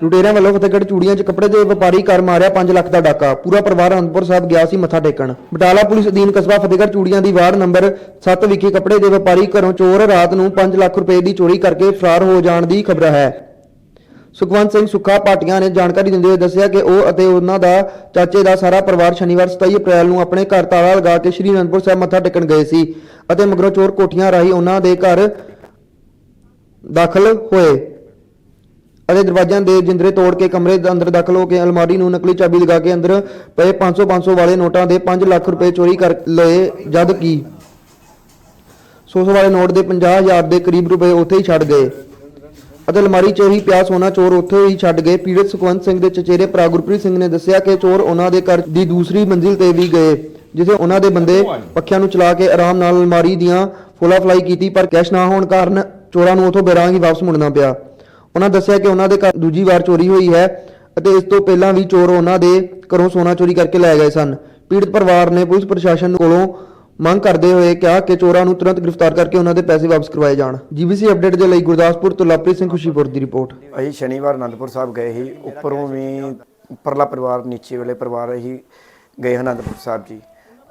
ਲੁਟੇਰਿਆਂ ਵੱਲੋਂ ਫਤਿਹਗੜ੍ਹ ਚੂੜੀਆਂ 'ਚ ਕੱਪੜੇ ਦੇ ਵਪਾਰੀ ਕਰ ਮਾਰਿਆ 5 ਲੱਖ ਦਾ ਡਾਕਾ। ਪੂਰਾ ਪਰਿਵਾਰ ਅਨੰਦਪੁਰ ਸਾਹਿਬ ਗਿਆ ਸੀ ਮੱਥਾ ਟੇਕਣ। ਬਟਾਲਾ ਪੁਲਿਸ ਅਧੀਨ ਕਸਬਾ ਫਤਿਹਗੜ੍ਹ ਚੂੜੀਆਂ ਦੀ ਵਾਰਡ ਨੰਬਰ 7 ਵਿਖੇ ਕੱਪੜੇ ਦੇ ਵਪਾਰੀ ਘਰੋਂ ਚੋਰ ਰਾਤ ਨੂੰ 5 ਲੱਖ ਰੁਪਏ ਦੀ ਚੋਰੀ ਕਰਕੇ ਫਰਾਰ ਹੋ ਜਾਣ ਦੀ ਖਬਰ ਹੈ। ਸੁਖਵੰਤ ਸਿੰਘ ਸੁੱਖਾ ਪਾਟੀਆਂ ਨੇ ਜਾਣਕਾਰੀ ਦਿੰਦੇ ਹੋਏ ਦੱਸਿਆ ਕਿ ਉਹ ਅਤੇ ਉਹਨਾਂ ਦਾ ਚਾਚੇ ਦਾ ਸਾਰਾ ਪਰਿਵਾਰ ਸ਼ਨੀਵਾਰ 27 ਅਪ੍ਰੈਲ ਨੂੰ ਆਪਣੇ ਘਰ ਤਾਲਾ ਲਗਾ ਕੇ ਸ਼੍ਰੀ ਅਨੰਦਪੁਰ ਸਾਹਿਬ ਮੱਥਾ ਟੇਕਣ ਗਏ ਸੀ ਅਤੇ ਮਗਰੋਂ ਚੋਰ ਕੋਠੀਆਂ ਰਾਹੀਂ ਉਹਨਾਂ ਦੇ ਘਰ ਦਾਖਲ ਹੋਏ। ਅਤੇ ਦਰਵਾਜ਼ਿਆਂ ਦੇ ਜਿੰਦਰੇ ਤੋੜ ਕੇ ਕਮਰੇ ਦੇ ਅੰਦਰ ਦਾਖਲ ਹੋ ਕੇ ਅਲਮਾਰੀ ਨੂੰ ਨਕਲੀ ਚਾਬੀ ਲਗਾ ਕੇ ਅੰਦਰ ਪਏ 500 500 ਵਾਲੇ ਨੋਟਾਂ ਦੇ 5 ਲੱਖ ਰੁਪਏ ਚੋਰੀ ਕਰ ਲਏ। ਜਦ ਕਿ 100 ਵਾਲੇ ਨੋਟ ਦੇ 50000 ਦੇ ਕਰੀਬ ਰੁਪਏ ਉੱਥੇ ਹੀ ਛੱਡ ਗਏ ਅਤੇ ਅਲਮਾਰੀ 'ਚ ਹੀ ਪਿਆ ਸੋਨਾ ਚੋਰ ਉੱਥੇ ਹੀ ਛੱਡ ਗਏ। ਪੀੜਤ ਸੁਖਵੰਤ ਸਿੰਘ ਦੇ ਚਚੇਰੇ ਭਰਾ ਗੁਰਪ੍ਰੀਤ ਸਿੰਘ ਨੇ ਦੱਸਿਆ ਕਿ ਚੋਰ ਉਹਨਾਂ ਦੇ ਘਰ ਦੀ ਦੂਸਰੀ ਮੰਜ਼ਿਲ ਤੇ ਵੀ ਗਏ ਜਿੱਥੇ ਉਹਨਾਂ ਦੇ ਬੰਦੇ ਪੱਖਿਆਂ ਨੂੰ ਚਲਾ ਕੇ ਆਰਾਮ ਨਾਲ ਅਲਮਾਰੀ ਦੀਆਂ ਫੁਲਾ ਫਲਾਈ ਕੀਤੀ ਪਰ ਕੈਸ਼ ਨਾ ਹੋਣ ਕਾਰਨ ਚੋਰਾਂ ਨੂੰ ਉਥੋਂ ਬੇਰਾਂ ਹੀ ਵਾਪਸ ਮੁੜਨਾ ਪਿਆ। ਉਹਨਾਂ ਦੱਸਿਆ ਕਿ ਉਹਨਾਂ ਦੇ ਘਰ ਦੂਜੀ ਵਾਰ ਚੋਰੀ ਹੋਈ ਹੈ ਅਤੇ ਇਸ ਤੋਂ ਪਹਿਲਾਂ ਵੀ ਚੋਰ ਉਹਨਾਂ ਦੇ ਘਰੋਂ ਸੋਨਾ ਚੋਰੀ ਕਰਕੇ ਲੈ ਗਏ ਸਨ। ਪੀੜਤ ਪਰਿਵਾਰ ਨੇ ਪੁਲਿਸ ਪ੍ਰਸ਼ਾਸਨ ਕੋਲੋਂ ਮੰਗ ਕਰਦੇ ਹੋਏ ਕਿਹਾ ਕਿ ਚੋਰਾਂ ਨੂੰ ਤੁਰੰਤ ਗ੍ਰਿਫਤਾਰ ਕਰਕੇ ਉਹਨਾਂ ਦੇ ਪੈਸੇ ਵਾਪਸ ਕਰਵਾਏ ਜਾਣ। ਜੀਬੀਸੀ ਅਪਡੇਟ ਦੇ ਲਈ ਗੁਰਦਾਸਪੁਰ ਤੋਂ ਲਵਪ੍ਰੀਤ ਸਿੰਘ ਖੁਸ਼ੀਪੁਰ ਦੀ ਰਿਪੋਰਟ। ਅਸੀਂ ਸ਼ਨੀਵਾਰ ਅਨੰਦਪੁਰ ਸਾਹਿਬ ਗਏ ਸੀ। ਉੱਪਰੋਂ ਵੀ ਉੱਪਰਲਾ ਪਰਿਵਾਰ, ਨੀਚੇ ਵਾਲੇ ਪਰਿਵਾਰ ਅਸੀਂ ਗਏ ਅਨੰਦਪੁਰ ਸਾਹਿਬ ਜੀ।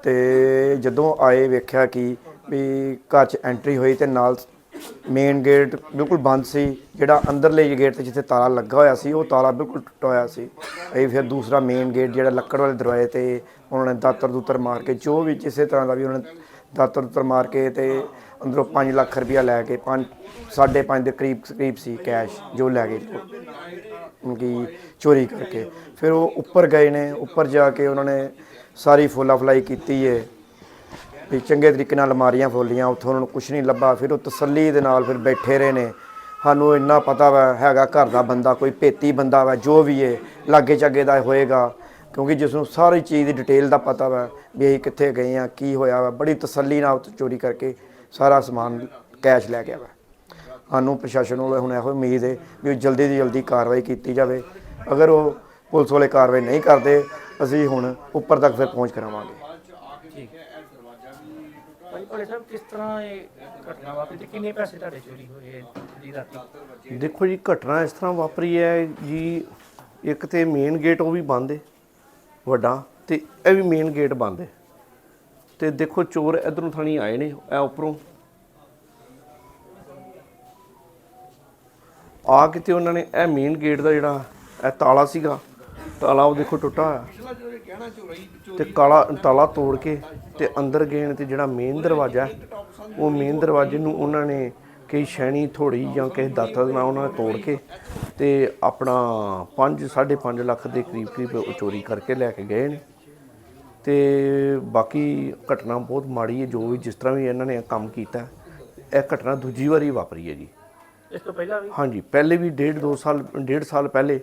ਤੇ ਜਦੋਂ ਆਏ ਵੇਖਿਆ ਕਿ ਵੀ ਘਰ 'ਚ ਐਂਟਰੀ ਹੋਈ ਤੇ ਨਾਲ ਮੇਨ ਗੇਟ ਬਿਲਕੁਲ ਬੰਦ ਸੀ। ਜਿਹੜਾ ਅੰਦਰਲੇ ਗੇਟ ਤੇ ਜਿੱਥੇ ਤਾਲਾ ਲੱਗਾ ਹੋਇਆ ਸੀ, ਉਹ ਤਾਲਾ ਬਿਲਕੁਲ ਟੁੱਟਾ ਹੋਇਆ ਸੀ। ਅਸੀਂ ਫਿਰ ਦੂਸਰਾ ਮੇਨ ਗੇਟ ਜਿਹੜਾ ਲੱਕੜ ਵਾਲੇ ਦਰਵਾਜ਼ੇ ਤੇ ਉਹਨਾਂ ਨੇ ਦਾਤਰ ਦੂਤਰ ਮਾਰ ਕੇ, ਜੋ ਵੀ ਕਿਸੇ ਤਰ੍ਹਾਂ ਦਾ ਵੀ ਉਹਨਾਂ ਨੇ ਦਾਤਰ ਦੂਤਰ ਮਾਰ ਕੇ ਤੇ ਅੰਦਰੋਂ 5 ਲੱਖ ਰੁਪਇਆ ਲੈ ਕੇ 5 5.5 ਦੇ ਕਰੀਬ ਕਰੀਬ ਸੀ ਕੈਸ਼ ਜੋ ਲੈ ਗਏ। ਕਿ ਚੋਰੀ ਕਰਕੇ। ਫਿਰ ਉਹ ਉੱਪਰ ਗਏ ਨੇ, ਉੱਪਰ ਜਾ ਕੇ ਉਹਨਾਂ ਨੇ ਸਾਰੀ ਫੋਲਾ ਫਲਾਈ ਕੀਤੀ ਹੈ ਵੀ ਚੰਗੇ ਤਰੀਕੇ ਨਾਲ ਅਲਮਾਰੀਆਂ ਫੋਲੀਆਂ ਉੱਥੋਂ ਉਹਨਾਂ ਨੂੰ ਕੁਝ ਨਹੀਂ ਲੱਭਾ, ਫਿਰ ਉਹ ਤਸੱਲੀ ਦੇ ਨਾਲ ਫਿਰ ਬੈਠੇ ਰਹੇ ਨੇ। ਸਾਨੂੰ ਇੰਨਾ ਪਤਾ ਵਾ, ਹੈਗਾ ਘਰ ਦਾ ਬੰਦਾ, ਕੋਈ ਭੇਤੀ ਬੰਦਾ ਵਾ, ਜੋ ਵੀ ਏ, ਲਾਗੇ ਚਾਗੇ ਦਾ ਹੋਏਗਾ। ਕਿਉਂਕਿ ਜਿਸ ਨੂੰ ਸਾਰੀ ਚੀਜ਼ ਦੀ ਡਿਟੇਲ ਦਾ ਪਤਾ ਵਾ, ਵੀ ਅਸੀਂ ਕਿੱਥੇ ਗਏ ਆ, ਕੀ ਹੋਇਆ ਵਾ, ਬੜੀ ਤਸੱਲੀ ਨਾਲ ਉੱਥੇ ਚੋਰੀ ਕਰਕੇ ਸਾਰਾ ਸਮਾਨ ਕੈਸ਼ ਲੈ ਗਿਆ ਵਾ ਸਾਨੂੰ ਪ੍ਰਸ਼ਾਸਨ ਵੱਲੋਂ ਹੁਣ ਇਹੋ ਉਮੀਦ ਹੈ ਵੀ ਜਲਦੀ ਤੋਂ ਜਲਦੀ ਕਾਰਵਾਈ ਕੀਤੀ ਜਾਵੇ। ਅਗਰ ਉਹ ਪੁਲਿਸ ਵਾਲੇ ਕਾਰਵਾਈ ਨਹੀਂ ਕਰਦੇ, ਅਸੀਂ ਹੁਣ ਉੱਪਰ ਤੱਕ ਫਿਰ ਪਹੁੰਚ ਕਰਾਵਾਂਗੇ। ਭੋਲੇ ਸਾਹਿਬ, ਕਿਸ ਤਰ੍ਹਾਂ ਇਹ ਘਟਨਾ ਵਾਪਰੀ ਤੇ ਕਿੰਨੇ ਪੈਸੇ ਤੁਹਾਡੇ ਚੋਰੀ ਹੋਏ ਜੀ ਰਾਤੀ? ਦੇਖੋ ਜੀ, ਘਟਨਾ ਇਸ ਤਰ੍ਹਾਂ ਵਾਪਰੀ ਹੈ ਜੀ, ਇੱਕ ਤੇ ਮੇਨ ਗੇਟ ਉਹ ਵੀ ਬੰਦ ਹੈ ਵੱਡਾ, ਤੇ ਇਹ ਵੀ ਮੇਨ ਗੇਟ ਬੰਦ ਹੈ ਤੇ ਦੇਖੋ, ਚੋਰ ਇਧਰੋਂ ਥਾਣੀ ਆਏ ਨੇ, ਇਹ ਉੱਪਰੋਂ। ਆ ਕੇ ਤੇ ਉਹਨਾਂ ਨੇ ਇਹ ਮੇਨ ਗੇਟ ਦਾ ਜਿਹੜਾ, ਇਹ ਤਾਲਾ ਸੀਗਾ ਤਾਲਾ ਉਹ ਦੇਖੋ ਟੁੱਟਾ ਹੋਇਆ। ਤੇ ਕਾਲਾ ਤਾਲਾ ਤੋੜ ਕੇ ਤੇ ਅੰਦਰ ਗਏ ਨੇ ਤੇ ਜਿਹੜਾ ਮੇਨ ਦਰਵਾਜ਼ਾ ਹੈ, ਉਹ ਮੇਨ ਦਰਵਾਜ਼ੇ ਨੂੰ ਉਹਨਾਂ ਨੇ ਕਈ ਸ਼ੈਣੀ ਥੋੜੀ ਜਾਂ ਕਿਸੇ ਦਾਤਰ ਨਾਲ ਉਹਨਾਂ ਨੇ ਤੋੜ ਕੇ ਤੇ ਆਪਣਾ 5 5.5 ਲੱਖ ਦੇ ਕਰੀਬ ਕਰੀਬ ਉਹ ਚੋਰੀ ਕਰਕੇ ਲੈ ਕੇ ਗਏ ਨੇ। ਤੇ ਬਾਕੀ ਘਟਨਾ ਬਹੁਤ ਮਾੜੀ ਹੈ ਜੋ ਵੀ ਜਿਸ ਤਰ੍ਹਾਂ ਵੀ ਇਹਨਾਂ ਨੇ ਕੰਮ ਕੀਤਾ ਇਹ ਘਟਨਾ ਦੂਜੀ ਵਾਰੀ ਵਾਪਰੀ ਹੈ ਜੀ। ਇਸ ਤੋਂ ਪਹਿਲਾਂ ਵੀ? ਹਾਂਜੀ ਪਹਿਲੇ ਵੀ ਡੇਢ ਦੋ ਸਾਲ ਡੇਢ ਸਾਲ ਪਹਿਲੇ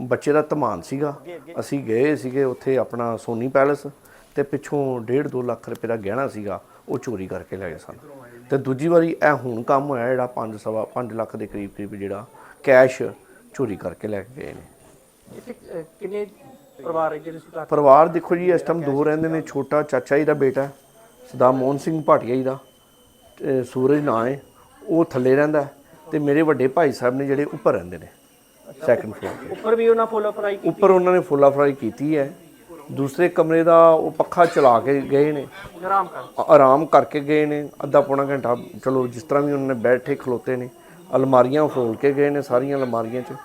ਬੱਚੇ ਦਾ ਧਮਾਨ ਸੀਗਾ। ਅਸੀਂ ਗਏ ਸੀਗੇ ਉੱਥੇ ਆਪਣਾ ਸੋਨੀ ਪੈਲਸ ਤੇ ਪਿੱਛੋਂ ਡੇਢ ਦੋ ਲੱਖ ਰੁਪਏ ਦਾ ਗਹਿਣਾ ਸੀਗਾ ਉਹ ਚੋਰੀ ਕਰਕੇ ਲੈ ਗਏ ਸਨ। ਤੇ ਦੂਜੀ ਵਾਰੀ ਇਹ ਹੁਣ ਕੰਮ ਹੋਇਆ ਜਿਹੜਾ 5 ਸਵਾ 5 ਲੱਖ ਦੇ ਕਰੀਬ ਕਰੀਬ ਜਿਹੜਾ ਕੈਸ਼ ਚੋਰੀ ਕਰਕੇ ਲੈ ਕੇ ਗਏ ਨੇ। ਇੱਥੇ ਅਹ, ਕਿੰਨੇ ਪਰਿਵਾਰ ਜਿਹੜੇ ਦੇਖੋ ਜੀ ਇਸ ਟਾਈਮ ਦੋ ਰਹਿੰਦੇ ਨੇ ਛੋਟਾ ਚਾਚਾ ਜੀ ਦਾ ਬੇਟਾ ਸਦਾ ਮੋਹਨ ਸਿੰਘ ਭਾਟੀਆ ਜੀ ਦਾ ਸੂਰਜ ਨਾਂ ਹੈ ਉਹ ਥੱਲੇ ਰਹਿੰਦਾ ਤੇ ਮੇਰੇ ਵੱਡੇ ਭਾਈ ਸਾਹਿਬ ਨੇ ਜਿਹੜੇ ਉੱਪਰ ਰਹਿੰਦੇ ਨੇ। ਸੈਕੰਡ ਫਲੋਰ ਤੇ ਉੱਪਰ ਵੀ ਉਹਨਾਂ ਫੋਲੋ ਫਰਾਈ ਕੀਤੀ? ਉੱਪਰ ਉਹਨਾਂ ਨੇ ਫੁੱਲਾ ਫਰਾਈ ਕੀਤੀ ਹੈ। ਦੂਸਰੇ ਕਮਰੇ ਦਾ ਉਹ ਪੱਖਾ ਚਲਾ ਕੇ ਗਏ ਨੇ। ਆਰਾਮ ਕਰ। ਆਰਾਮ ਕਰਕੇ ਗਏ ਨੇ। ਅੱਧਾ ਪੌਣਾ ਘੰਟਾ ਚਲੋ ਜਿਸ ਤਰ੍ਹਾਂ ਵੀ ਉਹਨਾਂ ਨੇ ਬੈਠੇ ਖਲੋਤੇ ਨੇ। ਅਲਮਾਰੀਆਂ ਫਰੋਲ ਕੇ ਗਏ ਨੇ ਸਾਰੀਆਂ ਅਲਮਾਰੀਆਂ 'ਚ।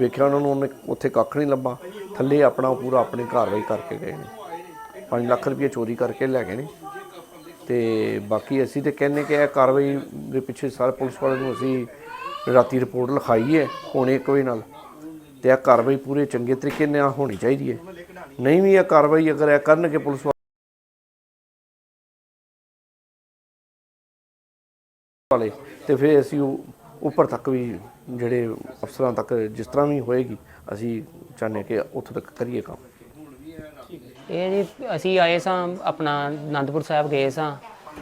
ਵੇਖਿਆ ਉਹਨਾਂ ਨੂੰ ਉਹਨੇ ਉੱਥੇ ਕੱਖ ਨਹੀਂ ਲੱਭਾ। ਥੱਲੇ ਆਪਣਾ ਪੂਰਾ ਆਪਣੀ ਕਾਰਵਾਈ ਕਰਕੇ ਗਏ ਨੇ। 5 ਲੱਖ ਰੁਪਏ ਚੋਰੀ ਕਰਕੇ ਲੈ ਗਏ ਨੇ। ਤੇ ਬਾਕੀ ਅਸੀਂ ਤੇ ਕਹਿੰਨੇ ਕਿ ਇਹ ਕਾਰਵਾਈ ਦੇ ਪਿੱਛੇ ਸਾਰੇ ਪੁਲਿਸ ਵਾਲਿਆਂ ਨੂੰ ਅਸੀਂ ਰਾਤੀ ਰਿਪੋਰਟ ਲਿਖਾਈ ਹੈ, ਹੁਣੇ ਕੋਈ ਨਾਲ। ਤੇ ਇਹ ਕਾਰਵਾਈ ਪੂਰੇ ਚੰਗੇ ਤਰੀਕੇ ਨਾਲ ਹੋਣੀ ਚਾਹੀਦੀ ਹੈ। ਨਹੀਂ ਵੀ ਇਹ ਕਾਰਵਾਈ ਅਗਰ ਇਹ ਕਰਨਗੇ ਪੁਲਿਸ ਵਾਲੇ ਤੇ ਫਿਰ ਅਸੀਂ ਉਹ ਉੱਪਰ ਤੱਕ ਵੀ ਜਿਹੜੇ ਅਫਸਰਾਂ ਤੱਕ ਜਿਸ ਤਰ੍ਹਾਂ ਵੀ ਹੋਏਗੀ, ਅਸੀਂ ਚਾਹੁੰਦੇ ਹਾਂ ਕਿ ਉੱਥੋਂ ਤੱਕ ਕਰੀਏ ਕੰਮ। ਇਹ ਜੀ, ਅਸੀਂ ਆਏ ਸਾਂ, ਆਪਣਾ ਆਨੰਦਪੁਰ ਸਾਹਿਬ ਗਏ ਸਾਂ,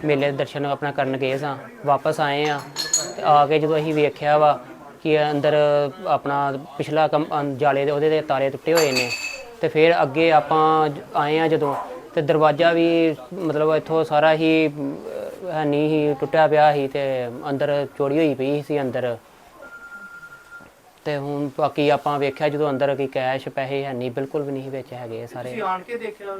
ਮੇਲੇ ਦੇ ਦਰਸ਼ਨ ਆਪਣਾ ਕਰਨ ਗਏ ਸਾਂ, ਵਾਪਸ ਆਏ ਆ ਆ ਕੇ ਜਦੋਂ ਅਸੀਂ ਵੇਖਿਆ ਵਾ ਕਿ ਅੰਦਰ ਆਪਣਾ ਪਿਛਲਾ ਕੰਮ ਅੰ- ਜਾਲੇ ਦੇ ਉਹਦੇ ਦੇ ਤਾਲੇ ਟੁੱਟੇ ਹੋਏ ਨੇ ਤੇ ਫਿਰ ਅੱਗੇ ਆਪਾਂ ਜ- ਆਏ ਆ ਜਦੋਂ ਤੇ ਦਰਵਾਜ਼ਾ ਵੀ ਮਤਲਬ ਇੱਥੋਂ ਸਾਰਾ ਹੀ ਅਮ, ਹੈ ਨਹੀਂ ਹੀ ਟੁੱਟਿਆ ਪਿਆ ਸੀ ਤੇ ਅੰਦਰ ਚੋਰੀ ਹੋਈ ਪਈ ਸੀ ਅੰਦਰ। ਤੇ ਹੁਣ ਬਾਕੀ ਆਪਾਂ ਵੇਖਿਆ ਜਦੋਂ ਅੰਦਰ ਕੀ ਕੈਸ਼ ਪੈਸੇ ਹੈ ਨਹੀਂ ਬਿਲਕੁਲ ਵੀ ਨਹੀਂ ਵਿੱਚ ਹੈਗੇ ਸਾਰੇ। ਤੁਸੀਂ ਆਣ ਕੇ ਦੇਖਿਆ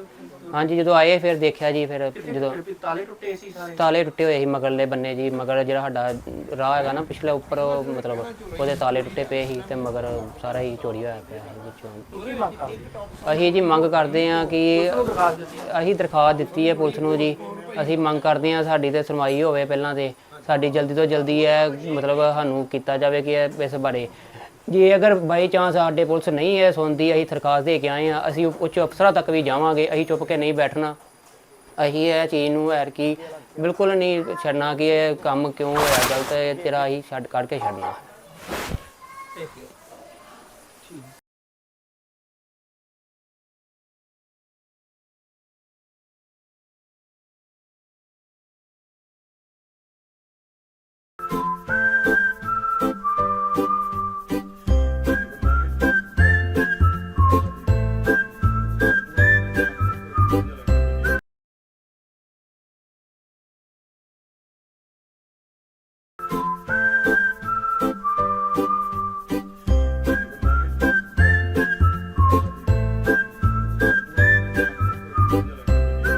ਹਾਂਜੀ ਜਦੋਂ ਆਏ ਫਿਰ ਦੇਖਿਆ ਜੀ ਫਿਰ ਜਦੋਂ ਵੀ ਤਾਲੇ ਟੁੱਟੇ ਸੀ ਸਾਰੇ? ਤਾਲੇ ਟੁੱਟੇ ਹੋਏ ਸੀ ਮਗਰਲੇ ਬੰਨੇ ਜੀ ਮਗਰ ਜਿਹੜਾ ਸਾਡਾ ਰਾਹ ਹੈਗਾ ਨਾ ਪਿਛਲੇ ਉੱਪਰ ਉਹ ਮਤਲਬ ਉਹਦੇ ਤਾਲੇ ਟੁੱਟੇ ਪਏ ਸੀ ਤੇ ਮਗਰ ਸਾਰਾ ਹੀ ਚੋਰੀ ਹੋਇਆ ਪਿਆ ਸੀ ਵਿੱਚੋਂ। ਅਸੀਂ ਜੀ ਮੰਗ ਕਰਦੇ ਹਾਂ ਕਿ ਦਰਖਾਸਤ ਦਿੱਤੀ ਅਸੀਂ ਦਰਖਾਸਤ ਦਿੱਤੀ ਹੈ ਪੁਲਿਸ ਨੂੰ ਜੀ। ਅਸੀਂ ਮੰਗ ਕਰਦੇ ਹਾਂ ਸਾਡੀ ਤੇ ਸੁਣਵਾਈ ਹੋਵੇ ਪਹਿਲਾਂ ਤੇ। ਸਾਡੀ ਜਲਦੀ ਤੋਂ ਜਲਦੀ ਹੈ ਮਤਲਬ ਸਾਨੂੰ ਕੀਤਾ ਜਾਵੇ ਕਿ ਇਹ- ਇਸ ਬਾਰੇ ਜੇ ਅਗਰ ਬਾਈ ਚਾਂਸ ਸਾਡੇ ਪੁਲਿਸ ਨਹੀਂ ਹੈ ਸੁਣਦੀ, ਅਸੀਂ ਦਰਖਾਸਤ ਦੇ ਕੇ ਆਏ ਹਾਂ, ਅਸੀਂ ਉੱਚ ਅਫਸਰਾਂ ਤੱਕ ਵੀ ਜਾਵਾਂਗੇ, ਅਸੀਂ ਚੁੱਪ ਕੇ ਨਹੀਂ ਬੈਠਣਾ। ਅਸੀਂ ਇਹ ਚੀਜ਼ ਨੂੰ ਐਰ ਕੀ ਬਿਲਕੁਲ ਨਹੀਂ ਛੱਡਣਾ ਕਿ ਇਹ ਕੰਮ ਕਿਉਂ ਹੋਇਆ, ਗਲਤ ਹੈ, ਤੇਰਾ ਅਸੀਂ ਛੱਡ ਕੱਢ ਕੇ ਛੱਡਣਾ।